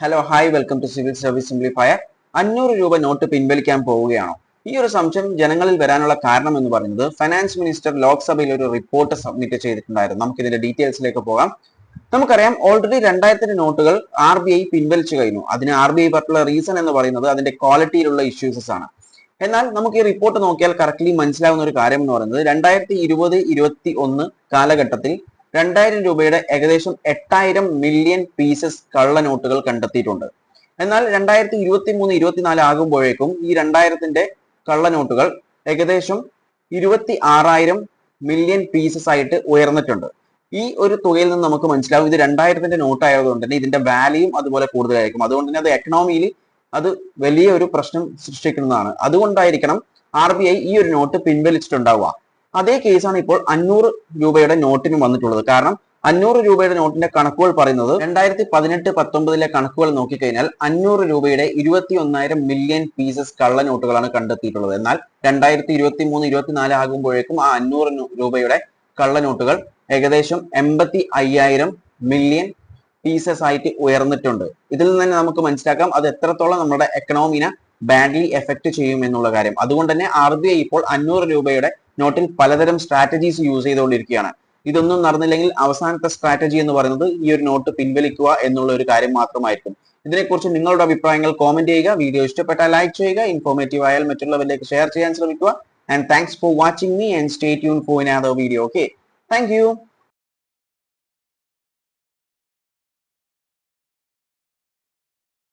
Hello hi welcome to civil service simplifier അഞ്ഞൂറ് രൂപ not പിൻവലിക്കാൻ പോവുകയാണോ? ഈ ഒരു സംശയം ജനങ്ങളിൽ വരാനുള്ള കാരണം എന്ന് പറയുന്നത് ഫൈനാൻസ് മിനിസ്റ്റർ ലോക്സഭയിൽ ഒരു റിപ്പോർട്ട് സബ്മിറ്റ് ചെയ്തിട്ടുണ്ടായിരുന്നു. നമുക്ക് ഇതിന്റെ ഡീറ്റെയിൽസിലേക്ക് പോകാം. നമുക്കറിയാം ഓൾറെഡി രണ്ടായിരത്തിന്റെ നോട്ടുകൾ ആർ ബി ഐ പിൻവലിച്ചു കഴിഞ്ഞു. അതിന് ആർ ബി ഐ പറഞ്ഞിട്ടുള്ള റീസൺ എന്ന് പറയുന്നത് അതിന്റെ ക്വാളിറ്റിയിലുള്ള ഇഷ്യൂസസ് ആണ്. എന്നാൽ നമുക്ക് ഈ റിപ്പോർട്ട് നോക്കിയാൽ കറക്റ്റ്ലി മനസ്സിലാവുന്ന ഒരു കാര്യം എന്ന് പറയുന്നത് രണ്ടായിരത്തി ഇരുപത് ഇരുപത്തി ഒന്ന് കാലഘട്ടത്തിൽ രണ്ടായിരം രൂപയുടെ ഏകദേശം എട്ടായിരം മില്യൺ പീസസ് കള്ള നോട്ടുകൾ കണ്ടെത്തിയിട്ടുണ്ട്. എന്നാൽ രണ്ടായിരത്തി ഇരുപത്തി മൂന്ന് ഇരുപത്തിനാല് ആകുമ്പോഴേക്കും ഈ രണ്ടായിരത്തിന്റെ കള്ള നോട്ടുകൾ ഏകദേശം ഇരുപത്തി ആറായിരം മില്യൺ പീസസ് ആയിട്ട് ഉയർന്നിട്ടുണ്ട്. ഈ ഒരു തുകയിൽ നിന്ന് നമുക്ക് മനസ്സിലാവും ഇത് രണ്ടായിരത്തിന്റെ നോട്ട് ആയതുകൊണ്ട് തന്നെ ഇതിന്റെ വാല്യൂം അതുപോലെ കൂടുതലായിരിക്കും. അതുകൊണ്ട് തന്നെ അത് എക്കണോമിയിൽ അത് വലിയ ഒരു പ്രശ്നം സൃഷ്ടിക്കുന്നതാണ്. അതുകൊണ്ടായിരിക്കണം ആർ ബി ഐ ഈ ഒരു നോട്ട് പിൻവലിച്ചിട്ടുണ്ടാവുക. അതേ കേസാണ് ഇപ്പോൾ അഞ്ഞൂറ് രൂപയുടെ നോട്ടിന് വന്നിട്ടുള്ളത്. കാരണം അഞ്ഞൂറ് രൂപയുടെ നോട്ടിന്റെ കണക്കുകൾ പറയുന്നത് രണ്ടായിരത്തി പതിനെട്ട് പത്തൊമ്പതിലെ കണക്കുകൾ നോക്കിക്കഴിഞ്ഞാൽ അഞ്ഞൂറ് രൂപയുടെ ഇരുപത്തി ഒന്നായിരം മില്യൺ പീസസ് കള്ള നോട്ടുകളാണ് കണ്ടെത്തിയിട്ടുള്ളത്. എന്നാൽ രണ്ടായിരത്തി ഇരുപത്തി മൂന്ന് ഇരുപത്തിനാല് ആകുമ്പോഴേക്കും ആ അഞ്ഞൂറ് രൂപയുടെ കള്ള നോട്ടുകൾ ഏകദേശം എൺപത്തി അയ്യായിരം മില്യൺ പീസസ് ആയിട്ട് ഉയർന്നിട്ടുണ്ട്. ഇതിൽ നിന്ന് തന്നെ നമുക്ക് മനസ്സിലാക്കാം അത് എത്രത്തോളം നമ്മുടെ എക്കണോമിനെ ബാഡ്ലി എഫക്ട് ചെയ്യും എന്നുള്ള കാര്യം. അതുകൊണ്ട് തന്നെ ആർ ബി ഐ ഇപ്പോൾ അഞ്ഞൂറ് രൂപയുടെ നോട്ടിൽ പലതരം സ്ട്രാറ്റജീസ് യൂസ് ചെയ്തുകൊണ്ടിരിക്കുകയാണ്. ഇതൊന്നും നടന്നില്ലെങ്കിൽ അവസാനത്തെ സ്ട്രാറ്റജി എന്ന് പറയുന്നത് ഈ ഒരു നോട്ട് പിൻവലിക്കുക എന്നുള്ള ഒരു കാര്യം മാത്രമായിരിക്കും. ഇതിനെക്കുറിച്ച് നിങ്ങളുടെ അഭിപ്രായങ്ങൾ കോമെന്റ് ചെയ്യുക. വീഡിയോ ഇഷ്ടപ്പെട്ടാൽ ലൈക്ക് ചെയ്യുക. ഇൻഫോർമേറ്റീവ് ആയാൽ മറ്റുള്ളവരിലേക്ക് ഷെയർ ചെയ്യാൻ ശ്രമിക്കുക. And thanks for watching me and stay tune for in another video okay thank